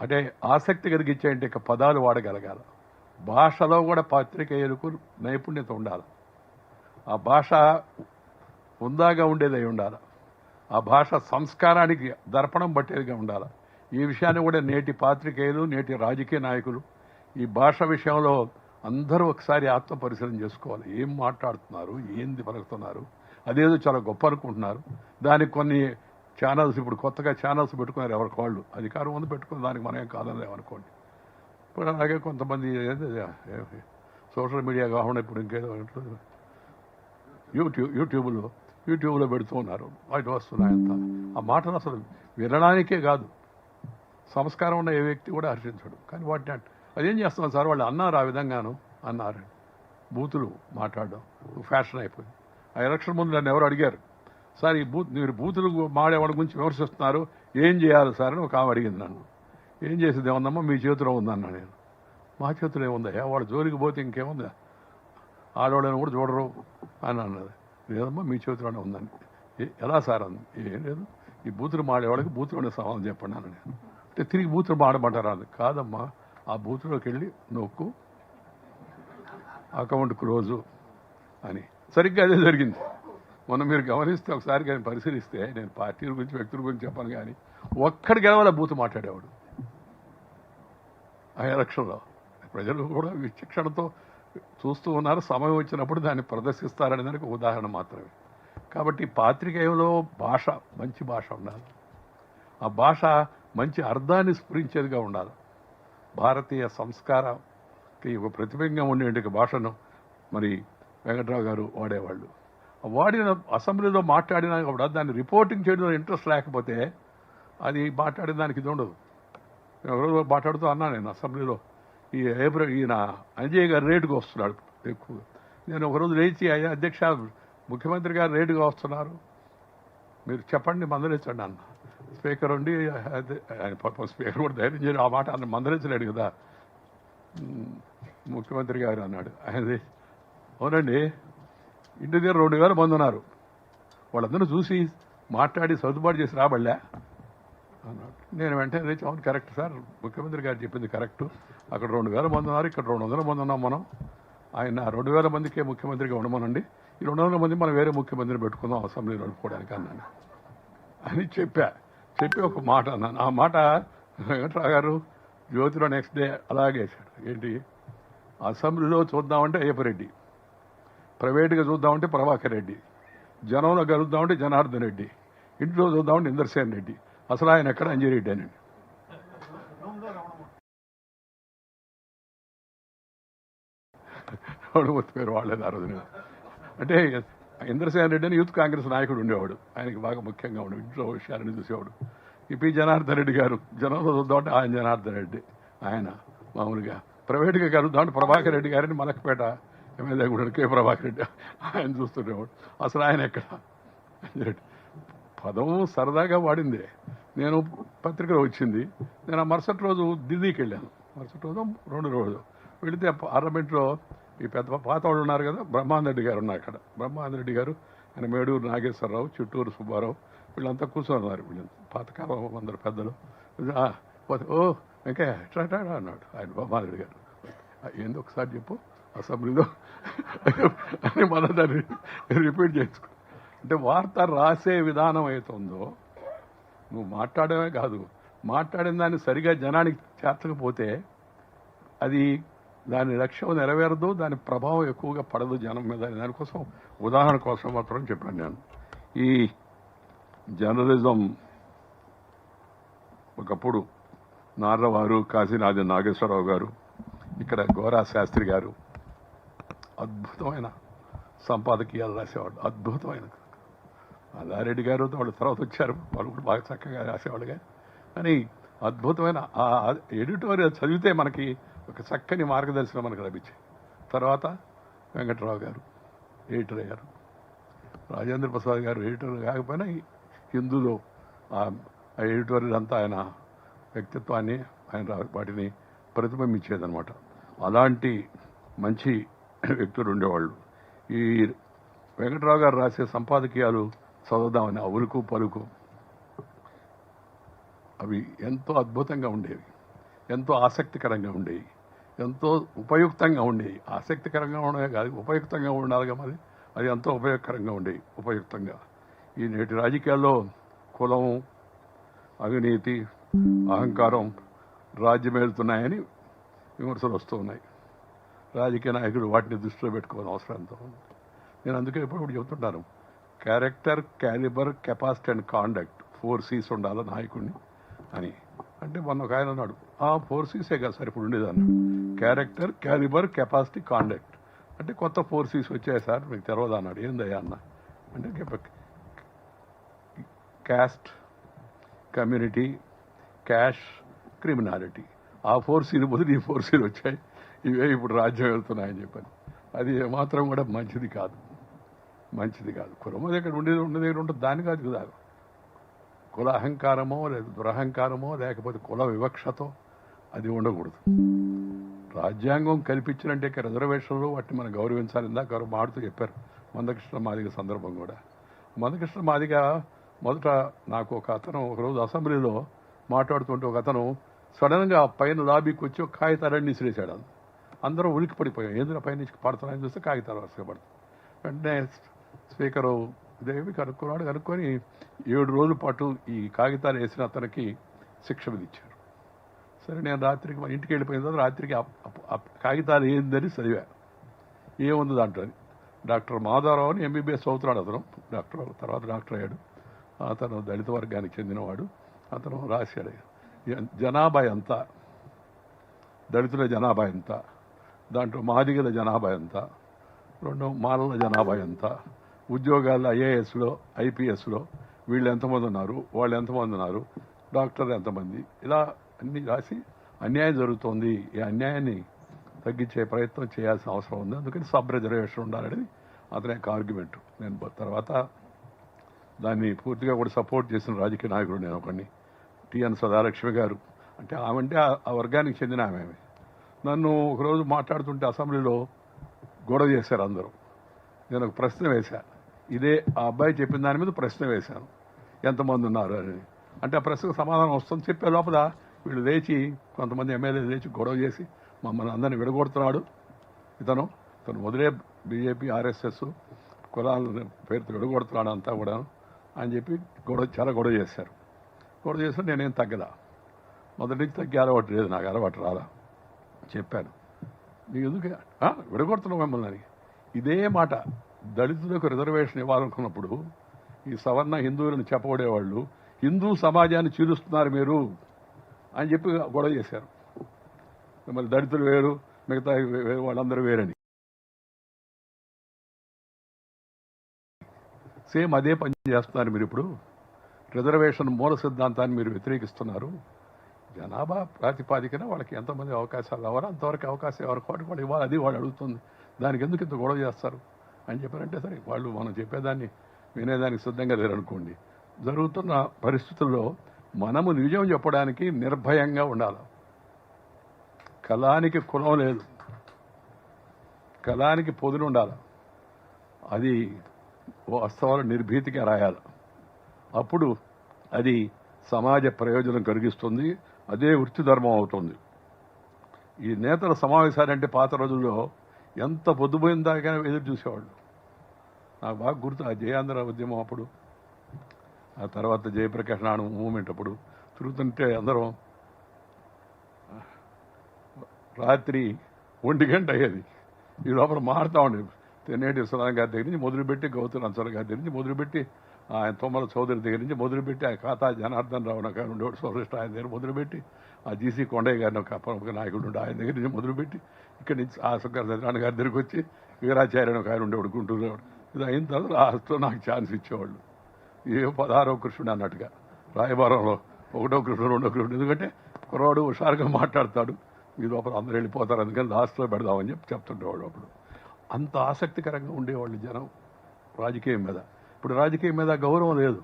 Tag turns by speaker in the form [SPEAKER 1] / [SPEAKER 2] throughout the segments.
[SPEAKER 1] అంటే ఆసక్తి కలిగించేంటి ఇక పదాలు వాడగలగాలి. భాషలో కూడా పాత్రికేయులకు నైపుణ్యత ఉండాలి. ఆ భాష ఉందాగా ఉండేది అయి ఉండాలి. ఆ భాష సంస్కారానికి దర్పణం పట్టేదిగా ఉండాలి. ఈ విషయాన్ని కూడా నేటి పాత్రికేయులు నేటి రాజకీయ నాయకులు ఈ భాష విషయంలో అందరూ ఒకసారి ఆత్మ పరిశీలన చేసుకోవాలి. ఏం మాట్లాడుతున్నారు ఏంది పలుకుతున్నారు అదేదో చాలా గొప్ప అనుకుంటున్నారు. దానికి కొన్ని ఛానల్స్ ఇప్పుడు కొత్తగా ఛానల్స్ పెట్టుకున్నారు ఎవరికి వాళ్ళు అధికారం ఉంది పెట్టుకున్న దానికి మనం ఏం కాదలేమనుకోండి ఇప్పుడు అలాగే కొంతమంది సోషల్ మీడియా కాకుండా ఇప్పుడు ఇంకేదో యూట్యూబ్ యూట్యూబ్లో యూట్యూబ్లో పెడుతూ ఉన్నారు. వాటి వస్తున్నాయంత ఆ మాటలు అసలు వినడానికే కాదు. సంస్కారం ఉన్న ఏ వ్యక్తి కూడా హర్షించడు. కానీ వాటిని అదేం చేస్తున్నాం సార్? వాళ్ళు అన్నారు ఆ విధంగాను అన్నారు. బూతులు మాట్లాడడం ఫ్యాషన్ అయిపోయింది. ఆ ఎలక్షన్ ముందు నన్ను ఎవరు అడిగారు? సార్ ఈ బూత్ మీరు బూతులు మాడేవాడి గురించి విమర్శిస్తున్నారు. ఏం చేయాలి సార్ అని ఒక ఆమె అడిగింది నన్ను. ఏం చేసేది ఏముందమ్మా మీ చేతిలో ఉందన్నా నేను. మా చేతిలో ఏముందా? వాడు జోలికి పోతే ఇంకేముందా? ఆడవాళ్ళని కూడా చూడరు అని అన్నది. లేదమ్మా మీ చేతిలోనే ఉందని. ఎలా సార్ అంది ఏం లేదు. ఈ బూతులు మాడేవాడికి బూతులోనే సమాధానం చెప్పండి అన్న నేను. అంటే తిరిగి బూతులు మాడమంటారా అది కాదమ్మా ఆ బూతులోకి వెళ్ళి నొక్కు అకౌంట్ క్లోజు అని. సరిగ్గా అదే జరిగింది. మొన్న మీరు గమనిస్తే ఒకసారి కానీ పరిశీలిస్తే నేను పార్టీల గురించి వ్యక్తుల గురించి చెప్పాను కానీ ఒక్కడి గెలవాల బూతు మాట్లాడేవాడు. ఆ ఎలక్షన్లో. ప్రజలు కూడా విచక్షణతో చూస్తూ ఉన్నారు. సమయం వచ్చినప్పుడు దాన్ని ప్రదర్శిస్తారనే దానికి ఉదాహరణ మాత్రమే. కాబట్టి పాత్రికేయంలో భాష మంచి భాష ఉండాలి. ఆ భాష మంచి అర్థాన్ని స్ఫురించేదిగా ఉండాలి. భారతీయ సంస్కారకి ఒక ప్రతిబింబం ఉండే భాషను మరి వెంకట్రావు గారు వాడేవాళ్ళు. వాడిన అసెంబ్లీలో మాట్లాడినా కూడా దాన్ని రిపోర్టింగ్ చేయడంలో ఇంట్రెస్ట్ లేకపోతే అది మాట్లాడిన దానికి ఇది ఉండదు. నేను ఒకరోజు మాట్లాడుతూ అన్నా నేను అసెంబ్లీలో. ఈ ఏప్రిల్ ఈయన అంజయ్ గారు రేటుగా వస్తున్నాడు ఎక్కువగా. నేను ఒకరోజు లేచి అయ్యా అధ్యక్ష ముఖ్యమంత్రి గారు రేటుగా వస్తున్నారు మీరు చెప్పండి మందలించండి అన్న. స్పీకర్ ఉండి ఆయన పాపం స్పీకర్ కూడా ధైర్యం చేయడం ఆ మాట అన్న మందలించలేడు కదా. ముఖ్యమంత్రి గారు అన్నాడు. ఆయన అవునండి. ఇంటి దగ్గర రెండు వేల మంది ఉన్నారు. వాళ్ళందరూ చూసి మాట్లాడి సర్దుబాటు చేసి రాబడలే. అన్నాడు. నేను వెంటనే తెచ్చి అవును కరెక్ట్ సార్ ముఖ్యమంత్రి గారు చెప్పింది కరెక్ట్. అక్కడ రెండు వేల మంది ఉన్నారు ఇక్కడ రెండు వందల మంది ఉన్నాం మనం. ఆయన రెండు వేల మందికే ముఖ్యమంత్రిగా ఉండమనండి. ఈ రెండు వందల మంది మనం వేరే ముఖ్యమంత్రిని పెట్టుకుందాం అసెంబ్లీ నడుపుకోవడానికి అన్నాను. అని చెప్పా. చెప్పి ఒక మాట అన్నాను. ఆ మాట వెంకట్రావు గారు జ్యోతిలో నెక్స్ట్ డే అలాగే వేశాడు ఏంటి? అసెంబ్లీలో చూద్దామంటే అయ్యప్పరెడ్డి. ప్రైవేట్గా చూద్దామంటే ప్రభాకర్ రెడ్డి. జనంలో కలుద్దామంటే జనార్దన్ రెడ్డి. ఇంట్లో చూద్దామంటే ఇందర్సేన్ రెడ్డి. అసలు ఆయన ఎక్కడ అంజిరెడ్డి అని. రమణమూర్తి పేరు వాళ్ళేది ఆ రోజున అంటే ఇంద్రసేన్ రెడ్డి అని యూత్ కాంగ్రెస్ నాయకుడు ఉండేవాడు. ఆయనకి బాగా ముఖ్యంగా ఉండే ఇంట్లో విషయాలను చూసేవాడు. పి జనార్దన్ రెడ్డి గారు జనంలో చూద్దామంటే ఆయన జనార్దన్ రెడ్డి. ఆయన మామూలుగా ప్రైవేట్గా కలుద్దామంటే ప్రభాకర్ రెడ్డి గారిని మలక్పేట ఎమ్మెల్యే కూడా కే ప్రభాకర్ రెడ్డి. ఆయన చూస్తుండేవాడు. అసలు ఆయన ఎక్కడ? పదం సరదాగా వాడిందే. నేను పత్రికలో వచ్చింది. నేను ఆ మరుసటి రోజు ఢిల్లీకి వెళ్ళాను. మరుసటి రోజు రెండు రోజు. వెళితే పార్లమెంట్లో ఈ పెద్ద పాత వాళ్ళు ఉన్నారు కదా బ్రహ్మానందరెడ్డి గారు ఉన్నారు అక్కడ. బ్రహ్మానందరెడ్డి గారు ఆయన మేడూరు నాగేశ్వరరావు చిట్టూరు సుబ్బారావు వీళ్ళంతా కూర్చొని ఉన్నారు వీళ్ళు. పాతకాలం అందరు పెద్దలు. ఓ ఇంకా ఎట్లా అన్నాడు ఆయన బ్రహ్మానందరెడ్డి గారు. ఏందో ఏంది ఒకసారి చెప్పు. అసెంబ్లీలో అని మన దాన్ని రిపీట్ చేసుకో అంటే వార్త రాసే విధానం అవుతుందో నువ్వు మాట్లాడమే కాదు. మాట్లాడిన దాన్ని సరిగా జనానికి చేర్చకపోతే అది దాని లక్ష్యం నెరవేరదు దాని ప్రభావం ఎక్కువగా పడదు జనం మీద. దానికోసం ఉదాహరణ కోసం మాత్రం చెప్పాను నేను. ఈ జర్నలిజం ఒకప్పుడు నార్రవారు కాశీనాథ నాగేశ్వరరావు గారు ఇక్కడ గోరా శాస్త్రి గారు అద్భుతమైన సంపాదకీయాలు రాసేవాడు అద్భుతమైన అల్లారెడ్డి గారు వాళ్ళు తర్వాత వచ్చారు. వాళ్ళు కూడా బాగా చక్కగా రాసేవాళ్ళుగా కానీ అద్భుతమైన ఆ ఎడిటోరియల్ చదివితే మనకి ఒక చక్కని మార్గదర్శనం మనకు లభించాయి తర్వాత వెంకట్రావు గారు ఎడిటర్ అయ్యారు. రాజేంద్ర ప్రసాద్ గారు ఎడిటర్ కాకపోయినా ఈ హిందూలో ఆ ఎడిటోరియల్ అంతా ఆయన వ్యక్తిత్వాన్ని ఆయన రా- వాటిని ప్రతిబింబించేదనమాట అలాంటి మంచి వ్యక్తులు ఉండేవాళ్ళు ఈ వెంకట్రావు గారు రాసే సంపాదకీయాలు చదువుదామని అవులుకు పలుకు. అవి ఎంతో అద్భుతంగా ఉండేవి. ఎంతో ఆసక్తికరంగా ఉండేవి. ఎంతో ఉపయుక్తంగా ఉండేవి. ఆసక్తికరంగా ఉండే కాదు ఉపయుక్తంగా ఉండాలిగా మరి. అది ఎంతో ఉపయోగకరంగా ఉండేవి ఉపయుక్తంగా. ఈ నేటి రాజకీయాల్లో కులం అవినీతి అహంకారం రాజ్యమేలుతున్నాయని విమర్శలు వస్తూ ఉన్నాయి. రాజకీయ నాయకుడు వాటిని దృష్టిలో పెట్టుకోవాలని అవసరం ఎంతో ఉంది. నేను అందుకే ఎప్పుడు చెబుతుంటాను character calibre capacity and conduct four Cs ఉండాలి నాయకుడిని అని. అంటే మొన్న ఒక ఆయన అన్నాడు ఆ ఫోర్ సీసే కదా సార్ ఇప్పుడు ఉండేదాన్ని? క్యారెక్టర్ క్యాలిబర్ కెపాసిటీ కాండక్ట్ అంటే కొత్త ఫోర్ సీస్ వచ్చాయి సార్ మీకు తెలవదు అన్నాడు. ఏందయ్యా అన్న. అంటే క్యాస్ట్ కమ్యూనిటీ క్యాష్ క్రిమినాలిటీ ఆ ఫోర్ సీలు బదులు ఈ ఫోర్ సీలు వచ్చాయి. ఇవే ఇప్పుడు రాజ్యం వెళ్తున్నాయని చెప్పని. అది ఏమాత్రం కూడా మంచిది కాదు. మంచిది కాదు. కులం దగ్గర ఉండేది ఉండే దగ్గర ఉంటుంది దాని కాదు కదా. కుల అహంకారమో లేదా దురహంకారమో లేకపోతే కుల వివక్షతో అది ఉండకూడదు. రాజ్యాంగం కల్పించినంటే రిజర్వేషన్లు వాటిని మనం గౌరవించాలి. ఇందాక ఎవరో మాడుతూ చెప్పారు. మందకృష్ణ మాదిగ సందర్భం కూడా. మందకృష్ణ మాదిగ మొదట నాకు ఒక అతను ఒకరోజు అసెంబ్లీలో మాట్లాడుతుంటే ఒక అతను సడన్గా పైన లాబీకి వచ్చి ఒక కాగితాలన్నీ విసిరేశాడు అందరూ ఉలికి పడిపోయాం ఏంద్ర పైన నుంచి పడుతున్నాయని చూస్తే కాగితాలు వరుసగా పడుతుంది వెంటనే స్పీకరు దేవి కనుక్కున్నాడు. కనుక్కొని ఏడు రోజుల పాటు ఈ కాగితాలు వేసిన అతనికి శిక్ష విధించారు. సరే నేను రాత్రికి మా ఇంటికి వెళ్ళిపోయిన తర్వాత రాత్రికి కాగితాలు ఏందని చదివాను ఏముంది దాంట్లో? అని. డాక్టర్ మాధవరావు అని ఎంబీబీఎస్ అవుతున్నాడు అతను. డాక్టర్ తర్వాత డాక్టర్ అయ్యాడు. అతను దళిత వర్గానికి చెందినవాడు. అతను రాశాడు. జనాభా ఎంత? దళితుల జనాభా ఎంత? దాంట్లో మాదిగల జనాభా ఎంత? రెండు మాలల జనాభా ఎంత? ఉద్యోగాల్లో ఐఏఎస్లో ఐపీఎస్లో వీళ్ళు ఎంతమంది ఉన్నారు? వాళ్ళు ఎంతమంది ఉన్నారు? డాక్టర్లు ఎంతమంది? ఇలా అన్ని రాసి అన్యాయం జరుగుతోంది. ఈ అన్యాయాన్ని తగ్గించే ప్రయత్నం చేయాల్సిన అవసరం ఉంది. అందుకని సబ్ రిజర్వేషన్ ఉండాలనేది అతని యొక్క ఆర్గ్యుమెంట్. నేను తర్వాత దాన్ని పూర్తిగా కూడా సపోర్ట్ చేసిన రాజకీయ నాయకుడు నేను ఒకడిని. టిఎన్ సదాలక్ష్మి గారు. అంటే ఆమె అంటే ఆ- ఆ వర్గానికి చెందిన ఆమె. నన్ను ఒకరోజు మాట్లాడుతుంటే అసెంబ్లీలో గొడవ చేశారు అందరూ. నేను ఒక ప్రశ్న వేశా. ఇదే ఆ అబ్బాయి చెప్పిన దాని మీద ప్రశ్న వేశాను. ఎంతమంది ఉన్నారు అని. అంటే ఆ ప్రశ్నకు సమాధానం వస్తుంది చెప్పే లోపల వీళ్ళు లేచి కొంతమంది ఎమ్మెల్యే లేచి గొడవ చేసి మమ్మల్ని అందరిని విడగొడుతున్నాడు. ఇతను ఇతను వదిలే బీజేపీ ఆర్ఎస్ఎస్ కులాల పేరుతో విడగొడుతున్నాడు అంతా కూడా అని చెప్పి గొడవ చాలా గొడవ చేశారు. గొడవ చేస్తే నేనేం తగ్గదా మొదటి నుంచి తగ్గే అలవాటు లేదు నాకు అలవాటు రాదా చెప్పాను. నీకు ఎందుకు విడగొడుతున్నావు మిమ్మల్ని అని. ఇదే మాట దళితులకు రిజర్వేషన్ ఇవ్వాలనుకున్నప్పుడు ఈ సవర్ణ హిందువులను చెప్పబడేవాళ్ళు హిందూ సమాజాన్ని చీలుస్తున్నారు మీరు అని చెప్పి గొడవ చేశారు. మిమ్మల్ని దళితులు వేరు మిగతా వాళ్ళందరూ వేరని. సేమ్ అదే పని చేస్తున్నారు మీరు ఇప్పుడు. రిజర్వేషన్ మూల సిద్ధాంతాన్ని మీరు వ్యతిరేకిస్తున్నారు. జనాభా ప్రాతిపాదికన వాళ్ళకి ఎంతమంది అవకాశాలు ఎవరు అంతవరకు అవకాశం ఎవరికి వాడికి వాళ్ళు ఇవ్వాలి అది వాళ్ళు అడుగుతుంది. దానికి ఎందుకు ఇంత గొడవ చేస్తారు? అని చెప్పారంటే సరే వాళ్ళు మనం చెప్పేదాన్ని వినేదానికి సిద్ధంగా లేరనుకోండి. జరుగుతున్న పరిస్థితుల్లో మనము నిజం చెప్పడానికి నిర్భయంగా ఉండాలి. కళానికి కులం లేదు. కళానికి పొదులు ఉండాలి. అది వాస్తవాలు నిర్భీతిగా రాయాలి. అప్పుడు అది సమాజ ప్రయోజనం కలిగిస్తుంది. అదే వృత్తి ధర్మం అవుతుంది. ఈ నేతల సమావేశాలంటే పాత రోజుల్లో ఎంత పొద్దుపోయిన దాకా ఎదురు చూసేవాళ్ళు. నాకు బాగా గుర్తు ఆ జయాంధ్ర ఉద్యమం అప్పుడు ఆ తర్వాత జయప్రకాష్ నాయుడు మూమెంట్ అప్పుడు తిరుగుతుంటే అందరం రాత్రి ఒంటి గంట అయ్యేది. ఈ లోపల మారుతూ ఉండేది తెన్నేటి విశ్వనాథ్ గారి దగ్గర నుంచి మొదలుపెట్టి గౌతమ్ అన్సర్ గారి దగ్గర నుంచి మొదలుపెట్టి ఆయన తొమ్మల చౌదరి దగ్గర నుంచి మొదలుపెట్టి ఆ ఖాతా జనార్దన్ రావు నాకు ఆయన ఉండేవాడు సోషలిస్ట్ ఆయన దగ్గర మొదలుపెట్టి ఆ జీసీ కొండయ్య గారిని ఒక ప్రముఖ నాయకుడు ఉండే ఆయన దగ్గర నుంచి మొదలుపెట్టి ఇక్కడి నుంచి ఆ సుఖార్ సత్యనారాయణ గారి దగ్గరికి వచ్చి వీరాచార్య ఒక ఆయన ఉండేవాడు గుంటూరు ఇది అయిన తర్వాత లాస్ట్లో నాకు ఛాన్స్ ఇచ్చేవాళ్ళు. ఏ పదహారో కృష్ణుడు అన్నట్టుగా. రాయబారంలో ఒకటో కృష్ణుడు రెండో కృష్ణుడు. ఎందుకంటే కుర్రాడు హుషారుగా మాట్లాడతాడు. ఈ లోపల అందరూ వెళ్ళిపోతారు. అందుకని లాస్ట్లో పెడదామని చెప్పి చెప్తుండేవాడు అప్పుడు. అంత ఆసక్తికరంగా ఉండేవాళ్ళు జనం రాజకీయం మీద. ఇప్పుడు రాజకీయం మీద గౌరవం లేదు.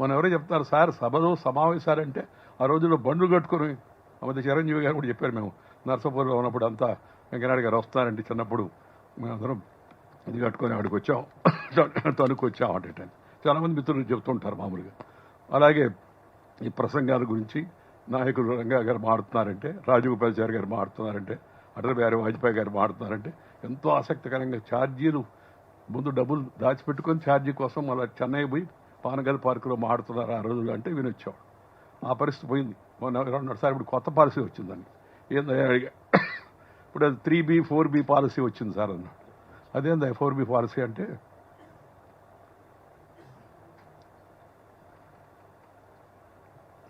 [SPEAKER 1] మనం ఎవరో చెప్తారు సార్ సభలో సమావేశాలంటే ఆ రోజుల్లో బండ్లు కట్టుకుని మధ్య చిరంజీవి గారు కూడా చెప్పారు మేము. నర్సపూర్లో ఉన్నప్పుడు అంతా వెంకనాయుడు గారు వస్తారంటే చిన్నప్పుడు. మేమందరం ఇది కట్టుకొని ఆడికి వచ్చాం. తణుకు వచ్చాం అంటే చాలామంది మిత్రులు చెప్తుంటారు మామూలుగా. అలాగే ఈ ప్రసంగాల గురించి నాయకులు రంగా గారు మాడుతున్నారంటే రాజగోపాల్చారి గారు మాడుతున్నారంటే అటల్ బిహారీ వాజ్పేయి గారు మాడుతున్నారంటే ఎంతో ఆసక్తికరంగా ఛార్జీలు ముందు డబ్బులు దాచిపెట్టుకొని ఛార్జీ కోసం మళ్ళీ చెన్నై పోయి పానగల్ పార్కులో మాడుతున్నారు ఆ రోజులు అంటే వినొచ్చేవాడు. ఆ పరిస్థితి పోయింది. మొన్న రెండుసారి ఇప్పుడు కొత్త పాలసీ వచ్చిందండి ఏందయ్యా అడిగా. ఇప్పుడు అది three B four B policy వచ్చింది సార్ అన్నాడు. అదేందా ఫోర్ బి పాలసీ అంటే?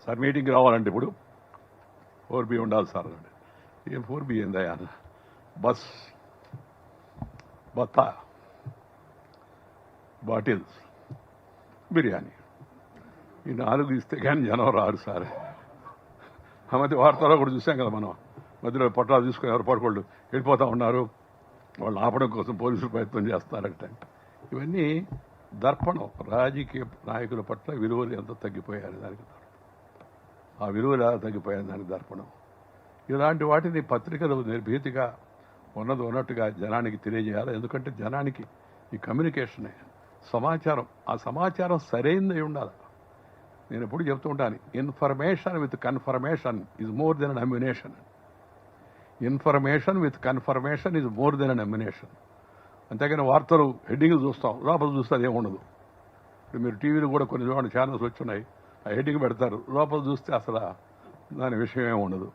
[SPEAKER 1] సార్ మీటింగ్కి రావాలంటే ఇప్పుడు. ఫోర్ బి ఉండాలి సార్ అన్నాడు. ఏం ఫోర్ బి ఏందయ్యా? అన్న బస్. బత్తా. బాటిల్స్ బిర్యానీ. ఈ నాలుగు ఇస్తే కానీ జనం రారు సార్. ఆ మధ్య వార్తలో కూడా చూసాం కదా మనం. మధ్యలో పొట్టాలు తీసుకుని ఎవరు పడుకోళ్ళు వెళ్ళిపోతా ఉన్నారు. వాళ్ళు ఆపడం కోసం పోలీసులు ప్రయత్నం చేస్తారంట. ఇవన్నీ దర్పణం. రాజకీయ నాయకుల పట్ల విలువలు ఎంత తగ్గిపోయారు దానికి ఆ విలువలు ఎలా తగ్గిపోయారు దానికి దర్పణం. ఇలాంటి వాటిని పత్రికలు నిర్భీతిగా ఉన్నది ఉన్నట్టుగా జనానికి తెలియజేయాలి. ఎందుకంటే జనానికి ఈ కమ్యూనికేషనే. సమాచారం. ఆ సమాచారం సరైనది ఉండాలి. నేను ఎప్పుడు చెప్తూ ఉంటాను information with confirmation is more than nomination information with confirmation is more than nomination ammunition. అంతేగాని వార్తలు హెడ్డింగ్ చూస్తాం లోపల చూస్తే అదేం ఉండదు. ఇప్పుడు మీరు టీవీలో కూడా కొన్ని చూడండి ఛానల్స్ వచ్చున్నాయి ఆ హెడ్డింగ్ పెడతారు లోపల చూస్తే అసలు దాని విషయం ఏమి ఉండదు.